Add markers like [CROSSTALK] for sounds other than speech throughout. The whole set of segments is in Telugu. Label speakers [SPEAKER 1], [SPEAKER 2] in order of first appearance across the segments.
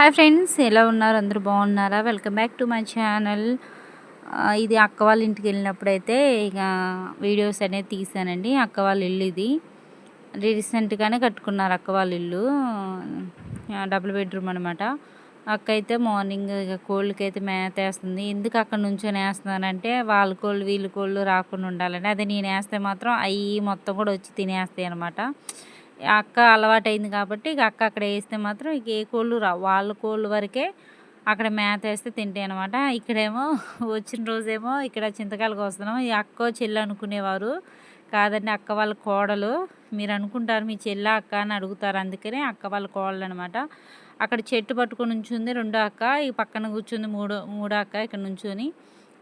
[SPEAKER 1] హాయ్ ఫ్రెండ్స్ ఎలా ఉన్నారు? అందరూ బాగున్నారా? Welcome back to my channel ఇది అక్క వాళ్ళ ఇంటికి వెళ్ళినప్పుడైతే ఇక వీడియోస్ అనేది తీసానండి అక్క వాళ్ళ ఇల్లు ఇది. రీసెంట్గానే కట్టుకున్నారు అక్క వాళ్ళ ఇల్లు. డబుల్ బెడ్రూమ్ అనమాట అక్క అయితే మార్నింగ్ ఇక కోళ్ళకి అయితే మేత వేస్తుంది. ఎందుకు అక్కడ నుంచొని వేస్తున్నానంటే వాళ్ళ కోళ్ళు వీళ్ళ కోళ్ళు రాకుండా ఉండాలని. అదే నేను వేస్తే మాత్రం అవి మొత్తం కూడా వచ్చి తినేస్తాయి అనమాట అక్క అలవాటు అయింది కాబట్టి ఇక అక్క అక్కడ వేస్తే మాత్రం ఇక ఏ కోళ్ళు రా వాళ్ళ కోళ్ళు వరకే అక్కడ మేత వేస్తే తింటాయి అనమాట ఇక్కడేమో వచ్చిన రోజేమో ఇక్కడ చింతకాయలకు వస్తున్నాం. ఈ అక్క చెల్లి అనుకునేవారు. కాదండి అక్క వాళ్ళ కోడలు. మీరు అనుకుంటారు మీ చెల్ల అక్క అని అడుగుతారు. అందుకనే అక్క వాళ్ళ కోడలు అనమాట అక్కడ చెట్టు పట్టుకొని ఉంచుంది రెండో అక్క. ఈ పక్కన కూర్చుంది మూడో మూడో అక్క ఇక్కడ నుంచుని.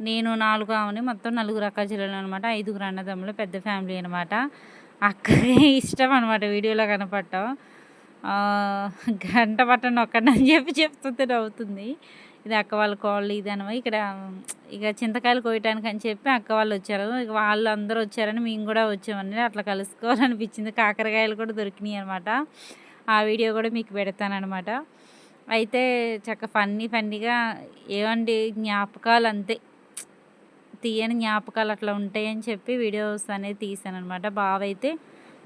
[SPEAKER 1] నేను నాలుగు ఆమెని మొత్తం నలుగురు అక్క చెల్లెలు అనమాట ఐదుగురు అన్నదమ్ములు పెద్ద ఫ్యామిలీ అనమాట అక్కకి ఇష్టం అనమాట వీడియోలో కనపడటం. గంట పట్టండి ఒక్కడని చెప్పి చెప్తుంటే నవ్వుతుంది. ఇది అక్క వాళ్ళ కోళ్ళు ఇది అనమా ఇక్కడ ఇక చింతకాయలు కోయటానికి అని చెప్పి అక్క వాళ్ళు వచ్చారు. ఇక వాళ్ళు అందరూ వచ్చారని మేము కూడా వచ్చామని అట్లా కలుసుకోవాలనిపించింది. కాకరకాయలు కూడా దొరికినాయి అనమాట ఆ వీడియో కూడా మీకు పెడతానమాట అయితే చక్క ఫన్నీ ఫన్నీగా ఏమండి జ్ఞాపకాలు అంతే. తీయని జ్ఞాపకాలు అట్లా ఉంటాయని చెప్పి వీడియోస్ అనేది తీసాను అనమాట బావ అయితే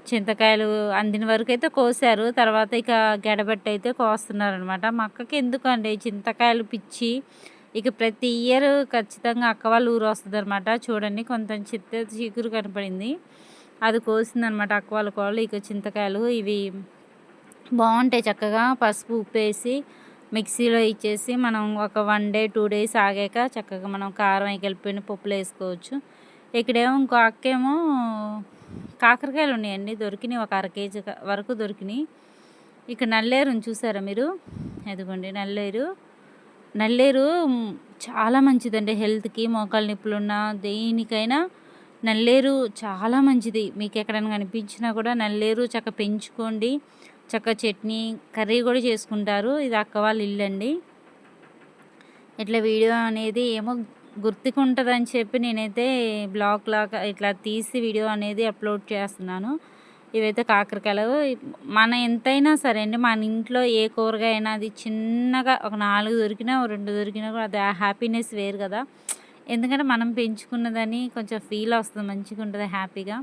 [SPEAKER 1] చింతకాయలు అందిన వరకు అయితే కోసారు. తర్వాత ఇక గడబెట్టి అయితే కోస్తున్నారనమాట మా అక్కకి ఎందుకండి చింతకాయలు పిచ్చి? ఇక ప్రతి ఇయర్ ఖచ్చితంగా అక్క వాళ్ళు ఊరు వస్తుంది అనమాట చూడండి కొంత చిత్త చీకురు కనపడింది. అది కోసిందనమాట అక్క వాళ్ళ కోళ్ళు. ఇక చింతకాయలు ఇవి బాగుంటాయి చక్కగా. పసుపు ఉప్పు వేసి మిక్సీలో ఇచ్చేసి మనం ఒక వన్ డే టూ డేస్ ఆగాక చక్కగా మనం కారం కలిపిన పప్పులు వేసుకోవచ్చు. ఇక్కడేమో ఇంకో అక్కేమో కాకరకాయలు ఉన్నాయండి దొరికినాయి ఒక అర కేజీ వరకు దొరికినాయి ఇక్కడ నల్లేరుని చూసారా మీరు? ఎదుగుండి నల్లేరు. నల్లేరు చాలా మంచిదండి హెల్త్కి మోకాలు నిప్పులున్నా దేనికైనా నల్లేరు చాలా మంచిది. మీకు ఎక్కడైనా కనిపించినా కూడా నల్లేరు చక్క పెంచుకోండి. చక్క చట్నీ కర్రీ కూడా చేసుకుంటారు. ఇది అక్క వాళ్ళ ఇల్లు అండి ఇట్లా వీడియో అనేది ఏమో గుర్తుకుంటుందని చెప్పి నేనైతే బ్లాగ్ లాగా ఇట్లా తీసి వీడియో అనేది అప్లోడ్ చేస్తున్నాను. ఇవైతే కాకరకాయలు. మన ఎంతైనా సరే అండి మన ఇంట్లో ఏ కూరగాయ అయినా అది చిన్నగా ఒక నాలుగు దొరికినా రెండు దొరికినా కూడా అది హ్యాపీనెస్ వేరు కదా. ఎందుకంటే మనం పెంచుకున్నదని కొంచెం ఫీల్ వస్తుంది మంచిగా ఉంటుంది హ్యాపీగా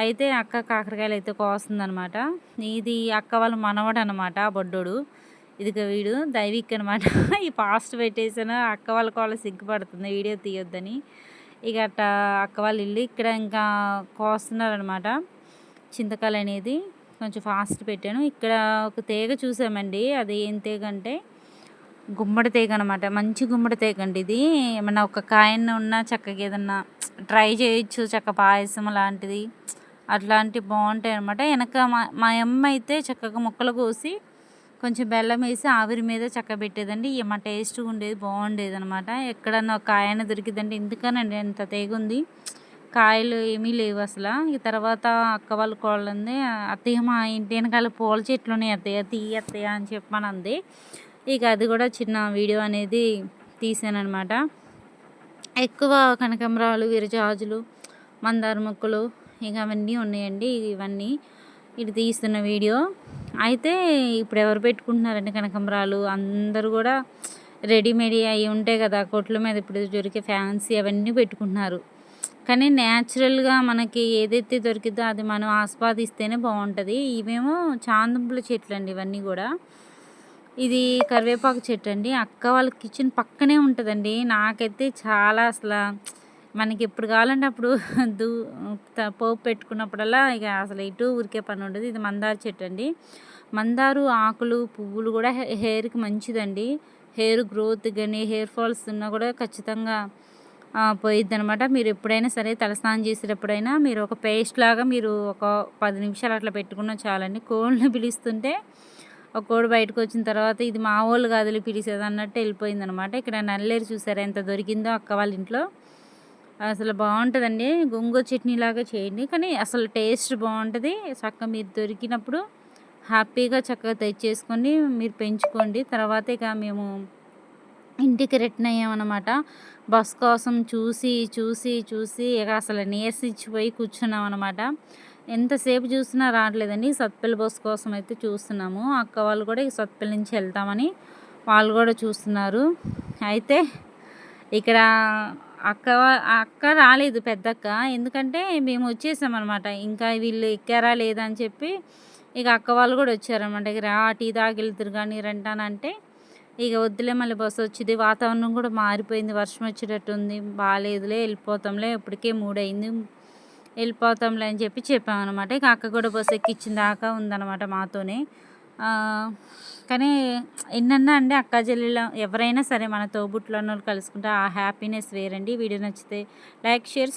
[SPEAKER 1] అయితే అక్క కాకరకాయలు అయితే కోస్తుందనమాట ఇది అక్క వాళ్ళ మనవడు అనమాట బొడ్డోడు. ఇదిగో వీడు దైవిక్ అనమాట ఈ పాస్ట్ పెట్టేసాను అక్క వాళ్ళ కోళ్ళ సిగ్గుపడుతుంది వీడియో తీయొద్దని. ఇక అట్ట అక్క వాళ్ళు ఇల్లు ఇక్కడ ఇంకా కోస్తున్నారనమాట చింతకాయలు అనేది కొంచెం ఫాస్ట్ పెట్టాను. ఇక్కడ ఒక తీగ చూసామండి. అది ఏం తీగ అంటే గుమ్మడి తీగ అనమాట మంచి గుమ్మడి తీగ అండి ఇది. ఏమన్నా ఒక కాయన్న ఉన్న చక్కగా ఏదన్నా ట్రై చేయొచ్చు చక్క పాయసం లాంటిది. అట్లాంటివి బాగుంటాయి అనమాట వెనక మా మా అమ్మ అయితే చక్కగా ముక్కలు కోసి కొంచెం బెల్లం వేసి ఆవిరి మీద చక్క పెట్టేదండి. మా టేస్ట్గా ఉండేది బాగుండేది అనమాట ఎక్కడన్నా ఒక కాయన దొరికిందండి ఎందుకనండి ఎంత ఉంది కాయలు ఏమీ లేవు అసలు. ఈ తర్వాత అక్క వాళ్ళ కోళ్ళంది అత్తయ్య మా ఇంటి వెనకాల పూల చెట్లు ఉన్నాయి అత్తయ్య తీయ అత్తయ్య అని చెప్పని అంది ఇక అది కూడా చిన్న వీడియో అనేది తీసానమాట ఎక్కువ కనకంబరాలు విరజాజులు మందార మొక్కలు ఇక అవన్నీ ఉన్నాయండి ఇవన్నీ. ఇది తీస్తున్న వీడియో. అయితే ఇప్పుడు ఎవరు పెట్టుకుంటున్నారండి కనకంబరాలు? అందరూ కూడా రెడీమేడ్ అవి ఉంటాయి కదా కొట్ల మీద ఇప్పుడు దొరికే ఫ్యాన్సీ అవన్నీ పెట్టుకుంటున్నారు. కానీ న్యాచురల్గా మనకి ఏదైతే దొరికిద్దో అది మనం ఆస్వాదిస్తేనే బాగుంటుంది. ఇవేమో చాందంపుల చెట్లు అండి ఇవన్నీ కూడా. ఇది కరివేపాకు చెట్టు అండి అక్క వాళ్ళ కిచెన్ పక్కనే ఉంటుందండి. నాకైతే చాలా అసలు మనకి ఎప్పుడు కావాలంటే అప్పుడు [LAUGHS] దూ పోపు పెట్టుకున్నప్పుడల్లా ఇక అసలు ఇటు ఊరికే పని ఉండదు. ఇది మందార చెట్టు అండి. మందారు ఆకులు పువ్వులు కూడా హెయిర్కి మంచిదండి. హెయిర్ గ్రోత్ కానీ హెయిర్ ఫాల్స్ ఉన్నా కూడా ఖచ్చితంగా పోయిద్ది అనమాట మీరు ఎప్పుడైనా సరే తలస్నానం చేసేటప్పుడైనా మీరు ఒక పేస్ట్ లాగా మీరు ఒక పది నిమిషాలు అట్లా పెట్టుకున్నా చాలండి. కోళ్ళని పిలుస్తుంటే ఒక కోడి బయటకు వచ్చిన తర్వాత ఇది మా వాళ్ళు కాదులు పిలిచేది అన్నట్టు వెళ్ళిపోయింది అనమాట ఇక్కడ నల్లేరు చూసారా? ఎంత దొరికిందో అక్క వాళ్ళ ఇంట్లో. అసలు బాగుంటుందండి. గోంగూర చట్నీ లాగా చేయండి. కానీ అసలు టేస్ట్ బాగుంటుంది. చక్కగా మీరు దొరికినప్పుడు హ్యాపీగా చక్కగా తెచ్చేసుకొని మీరు పెంచుకోండి. తర్వాత ఇక మేము ఇంటికి రిటర్న్ అయ్యామన్నమాట. బస్ కోసం చూసి చూసి చూసి ఇక అసలు నీరసించిపోయి కూర్చున్నాం అనమాట ఎంతసేపు చూసినా రావట్లేదండి. సత్పల్లి బస్ కోసం అయితే చూస్తున్నాము. అక్క వాళ్ళు కూడా ఈ సత్పల్లి నుంచి వెళ్తామని వాళ్ళు కూడా చూస్తున్నారు. అయితే ఇక్కడ అక్క అక్క రాలేదు పెద్దక్క. ఎందుకంటే మేము వచ్చేసాం అనమాట ఇంకా వీళ్ళు ఎక్కారా లేదా అని చెప్పి ఇక అక్క వాళ్ళు కూడా వచ్చారనమాట ఇక రా టీ తాగి వెళ్తురు కానీ రంటానంటే ఇక వద్దులే మళ్ళీ బస్సు వచ్చింది. వాతావరణం కూడా మారిపోయింది. వర్షం వచ్చేటట్టుంది. బాగాలేదులే వెళ్ళిపోతాంలే. ఇప్పటికే మూడైంది. వెళ్ళిపోతాంలే అని చెప్పి చెప్పామన్నమాట. ఇక అక్క కూడా బస్సు ఎక్కించిన దాకా ఉందన్నమాట మాతోనే. కానీ ఎన్నన్నా అండి అక్క చెల్లెలు ఎవరైనా సరే మన తోబుట్లో కలుసుకుంటే ఆ హ్యాపీనెస్ వేరండి. వీడియో నచ్చితే లైక్ షేర్